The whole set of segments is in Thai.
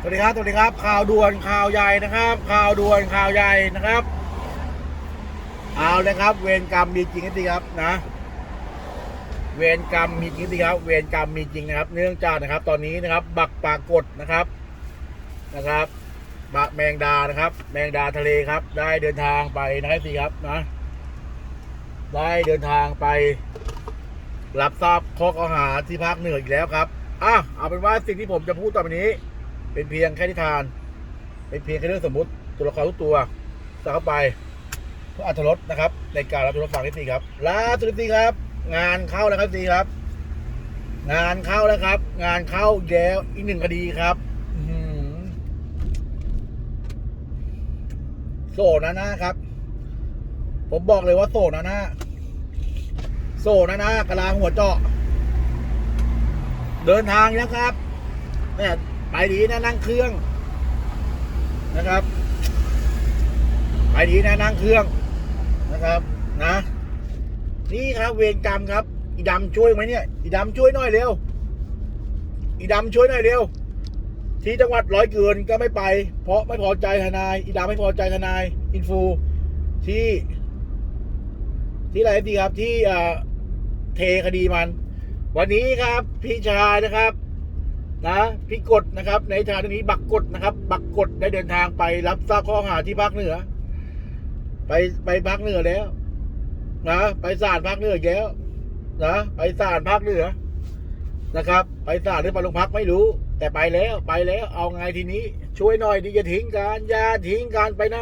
สวัสดีครับ สวัสดีครับ ข่าวด่วนข่าวใหญ่นะครับ ข่าวด่วนข่าวใหญ่นะครับ เอาเลยครับ เวรกรรมมีจริงสิครับนะ เวรกรรมมีจริงสิครับ เวรกรรมมีจริงนะครับ เนื่องจากนะครับ ตอนนี้นะครับ บักปรากฏนะครับ นะครับบักแมงดานะครับ แมงดาทะเลครับ ได้เดินทางไปนะครับสิครับนะ ได้เดินทางไป รับทราบข้อกล่าวหาที่ภาคเหนืออีกแล้วครับอะเอาเป็นว่าสิ่งที่ผมจะพูดต่อไปนี้ เป็นเพียงแค่นิทาน เป็นเพียงแค่เรื่องสมมติตัวละครทุกตัวใส่เข้าไปเพื่ออัตรสนะครับ ในการรับชมฟังที่สี่ครับลาสุดที่ครับ งานเข้าแล้วครับสี่ครับ งานเข้าแล้วครับ งานเข้าแล้วอีกหนึ่งคดีครับอื้อหือโซนะนะครับ ผมบอกเลยว่าโซนะนะโซนะนะกระลาหัวเจาะเดินทางแล้วครับเนี่ย ไปดีนะนั่งเครื่องนะครับ ไปดีนะนั่งเครื่องนะครับนะ นี่ครับเวรกรรมครับ อีดำช่วยไหมเนี่ย อีดำช่วยหน่อยเร็ว อีดำช่วยหน่อยเร็ว ที่จังหวัดร้อยเกินก็ไม่ไป เพราะไม่พอใจทนาย อีดำไม่พอใจทนาย อินฟูที่ ที่อะไรดีครับที่เออเทคดีมัน วันนี้ครับ พี่ชายนะครับ นะพี่กดนะครับ ในทางนี้บักกดนะครับ บักกดได้เดินทางไปรับทราบข้อหาที่ภาคเหนือ ไปไปภาคเหนือแล้ว นะไปศาลภาคเหนือแล้วนะไปศาลภาคเหนือนะครับ ไปศาลหรือไปโรงพักไม่รู้ แต่ไปแล้วไปแล้ว เอาไงทีนี้ ช่วยหน่อยดิอย่าทิ้งกันอย่าทิ้งกันไปไหน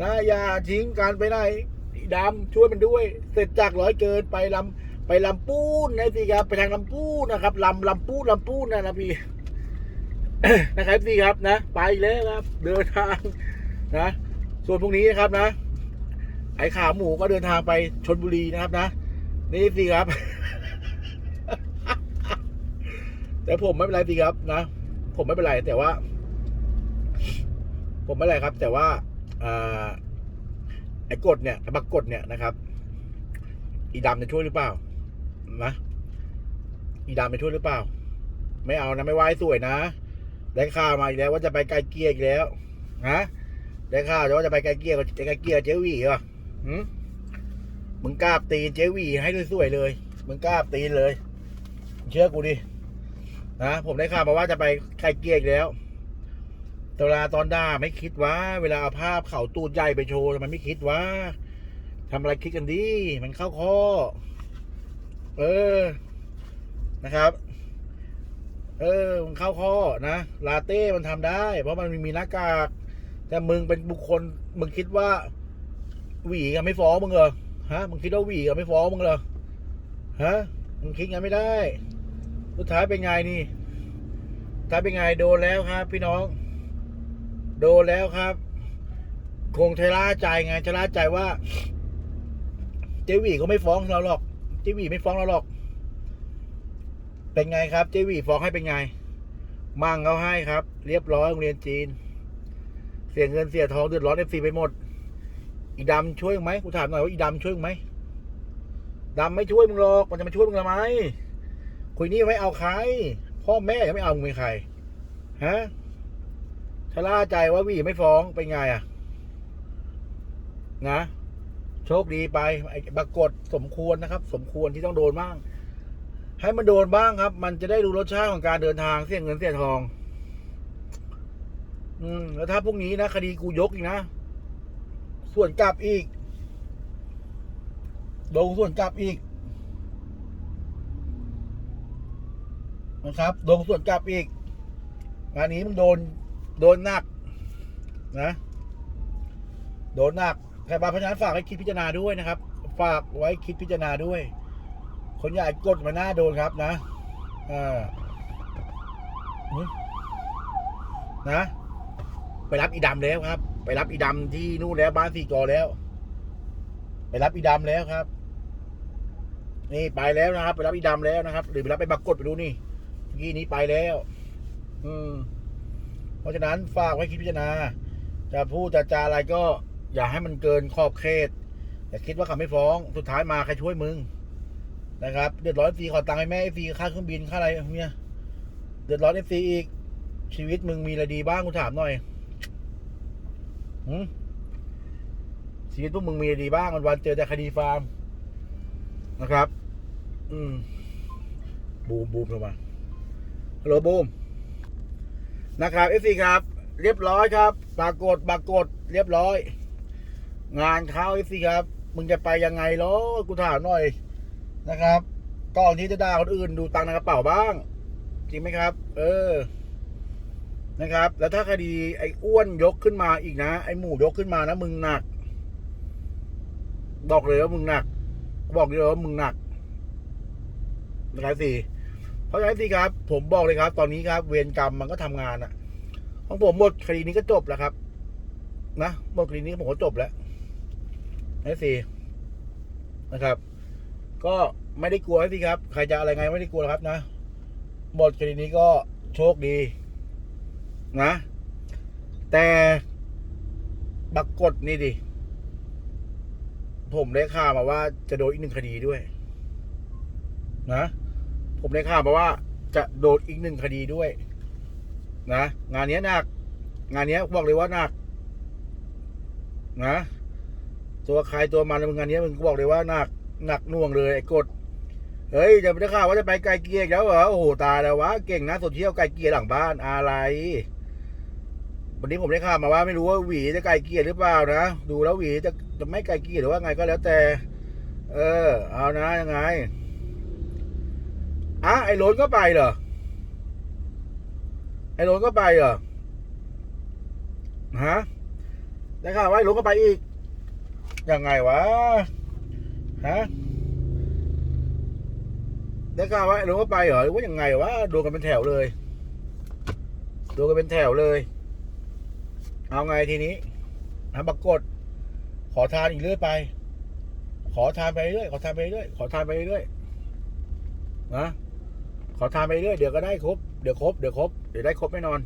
นะอย่าทิ้งกันไปไหนดำช่วยมันด้วย เสร็จจากร้อยเกินไปลำ ไปลำปูนนะสิครับไปทางลำปูนนะครับลำลำปูนลำปูนนะนะพี่นะครับสิครับนะ ไปแล้วครับ เดินทางนะส่วนพรุ่งนี้นะครับนะไอ้ขาหมูก็เดินทางไปชนบุรีนะครับนะนี่สิครับ แต่ผมไม่เป็นไรสิครับนะผมไม่เป็นไรแต่ว่า ผมไม่เป็นไรครับ แต่ว่าอไอ้กฎเนี่ยไอบักกฎเนี่ยนะครับ อีดำจะช่วยหรือเปล่า นะอีดำจะช่วยหรือเปล่า ไม่เอานะไม่ไหว้สวยนะได้ข่าวมาอีกแล้วว่าจะไปไกลเกลียอีกแล้วฮะได้ข่าวว่าจะไปไกลเกลียกับไกลเกลียเจวีเหรอหืมมึงกล้าตีเจวีให้สวยๆเลย มึงกล้าตีเลย เชื่อกูดินะผมได้ข่าวมาว่าจะไปไกลเกลียอีกแล้วแต่เวลาตอนด่าไม่คิดว่า เวลาเอาภาพเขาตูดใหญ่ไปโชว์ทำไมไม่คิดว่าทำอะไรคิดกันดี มันเข้าข้อ เออ นะครับ เออมันเข้าข้อนะลาเต้มันทำได้ เพราะมันมีหน้ากาก แต่มึงเป็นบุคคล มึงคิดว่า หวีกันไม่ฟ้องมึงเหรอฮะมึงคิดว่าหวีกันไม่ฟ้องมึงเหรอฮะมึงคิดงั้นไม่ได้สุดท้ายเป็นไงนี่สุดท้ายเป็นไงโดนแล้วครับ พี่น้อง โดนแล้วครับคงชะล่าใจไงชะล่าใจว่า เจวีก็ไม่ฟ้องเราหรอก เจวีไม่ฟ้องเราหรอก เป็นไงครับ เจวีฟ้องให้เป็นไง มั่งเขาให้ครับ เรียบร้อยโรงเรียนจีน เสียเงินเสียทองเดือดร้อนเอฟซีไปหมด อีดำช่วยมึงไหมกูถามหน่อยว่าอีดำช่วยมึงไหมดำไม่ช่วยมึงหรอกมันจะมาช่วยมึงทำไมคุยนี่ไว้เอาใคร พ่อแม่ยังไม่เอามึงเป็นใครฮะชะล่าใจว่าวีไม่ฟ้องเป็นไงอะ นะ ชคดีไปไอ้ปรากฏสมควรนะครับ สมควรที่ต้องโดนบ้าง ให้มันโดนบ้างครับ มันจะได้ดูรสชาติของการเดินทางเสี่ยเงินเสี่ยทอง อืม แล้วถ้าพวกนี้นะคดีกูยกอีกนะ ส่วนกลับอีกโดนส่วนกลับอีกนะครับโดนส่วนกลับอีกงานนี้มึงโดนโดนหนัก นะ โดนหนัก รบ้าเพราะฉะนั้นฝากให้คิดพิจารณาด้วยนะครับ ฝากไว้คิดพิจารณาด้วย คนใหญ่กดมาหน้าโดนครับนะอ่นะ ไปรับอีดำแล้วครับ ไปรับอีดำที่นู่นแล้วบ้านสี่กอแล้ว ไปรับอีดำแล้วครับ นี่ไปแล้วนะครับ ไปรับอีดำแล้วนะครับ หรือไปรับไปบักกดไปดูนี่เมื่นี้ไปแล้ว อืม เพราะฉะนั้นฝากไว้คิดพิจารณาจะพูดจะจาอะไรก็ อย่าให้มันเกินขอบเขตอย่าคิดว่าเขาไม่ฟ้อง สุดท้ายมาใครช่วยมึงนะครับ เดือดร้อนฟรีขอตังค์ให้แม่ฟรีค่าเครื่องบินค่าอะไรเนี่ยเดือดร้อนเอฟซีอีก ชีวิตมึงมีอะไรดีบ้างกูถามหน่อยหืมชีวิตพวกมึงมีอะไรดีบ้างวันวันเจอแต่คดีฟาร์มนะครับ อืม บูมบูมลงมาฮัลโหลบูมนะครับเอฟซีครับ เรียบร้อยครับปรากฏปรากฏเรียบร้อย งานเข้าเอซีครับ มึงจะไปยังไงล้อกูถามหน่อยนะครับก่อนที่จะด่าคนอื่นดูตังในกระเป๋าบ้าง จริงไหมครับ เออ นะครับ แล้วถ้าคดีไอ้อ้วนยกขึ้นมาอีกนะ ไอ้หมูยกขึ้นมานะมึงหนัก บอกเลยว่ามึงหนัก บอกเลยว่ามึงหนักนะครับสี่เพราะฉะนั้นสิครับ ผมบอกเลยครับ ตอนนี้ครับ เวรกรรมมันก็ทำงานอะของผมหมดคดีนี้ก็จบแล้วครับ นะหมดคดีนี้ผมก็จบแล้ว นะสินะครับ ก็ไม่ได้กลัวสิครับ ใครจะอะไรไงไม่ได้กลัวครับนะหมดคดีนี้ก็โชคดี นะ แต่บักกดนี่ดิ ผมได้ข่าวมาว่าจะโดนอีกหนึ่งคดีด้วย นะ ผมได้ข่าวมาว่าจะโดนอีกหนึ่งคดีด้วย นะ งานเนี้ยหนัก งานเนี้ยบอกเลยว่าหนัก นะ ตัวใครตัวมันมึงงานนี้มึงก็บอกเลยว่าหนักหนักน่วงเลยไอ้กดเฮ้ยจะไม่ได้ข่าวว่าจะไปไกลเกลียอีกแล้วเหรอโอ้โหตายแล้ววะเก่งนะโซเชียลไกลเกลียหลังบ้านอะไร วันนี้ผมได้ข่าวมาว่าไม่รู้ว่าหวีจะไกลเกลียหรือเปล่านะดูแล้วหวีจะจะไม่ไกลเกลียหรือว่าไงก็แล้วแต่ เออ เอานะยังไงอะไอ้โรนก็ไปเหรอไอ้โรนก็ไปเหรอฮะได้ข่าวว่าไอ้โรนก็ไปอีก ยังไงวะ ฮะได้ข่าวว่าไอ้โรนก็ไปเหรอหรือว่ายังไงวะดนกันเป็นแถวเลยดนกันเป็นแถวเลย เอาไงทีนี้ทำปรากฏ ขอทานอีกเรื่อยไป ขอทานไปเรื่อยขอทานไปเรื่อยขอทานไปเรื่อยนะขอทานไปเรื่อยเดี๋ยวก็ได้ครบเดี๋ยวครบเดี๋ยวครบเดี๋ยวได้ครบแน่นอน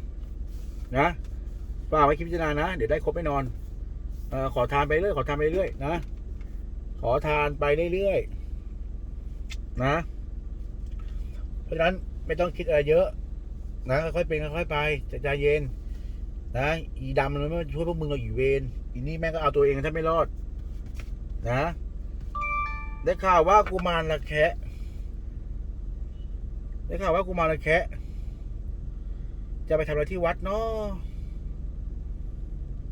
นะฝากไว้คิดพิจารณานะ เดี๋ยวได้ครบแน่นอน อขอทานไปเรื่อยขอทานไปเรื่อยนะ ขอทานไปเรื่อยๆนะ เพราะฉะนั้นไม่ต้องคิดอะไรเยอะ นะค่อยๆเป็นค่อยๆไปใจเย็น นะอีดำมันไม่ช่วยพวกมึงเราอีเวนอีนี่แม่งก็เอาตัวเองถ้าไม่รอด นะได้ข่าวว่ากูมารละแคะได้ข่าวว่ากูมารละแคะจะไปทำอะไรที่วัดเนาะ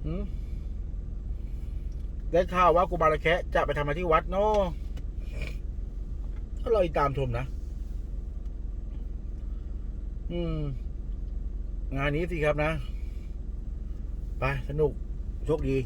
หืม ได้ข่าวว่ากูบารละแคะจะไปทำอะไรที่วัดเนาะก็รอติดตามชมนะ อืม งานนี้สิครับนะ ไป สนุก โชคดี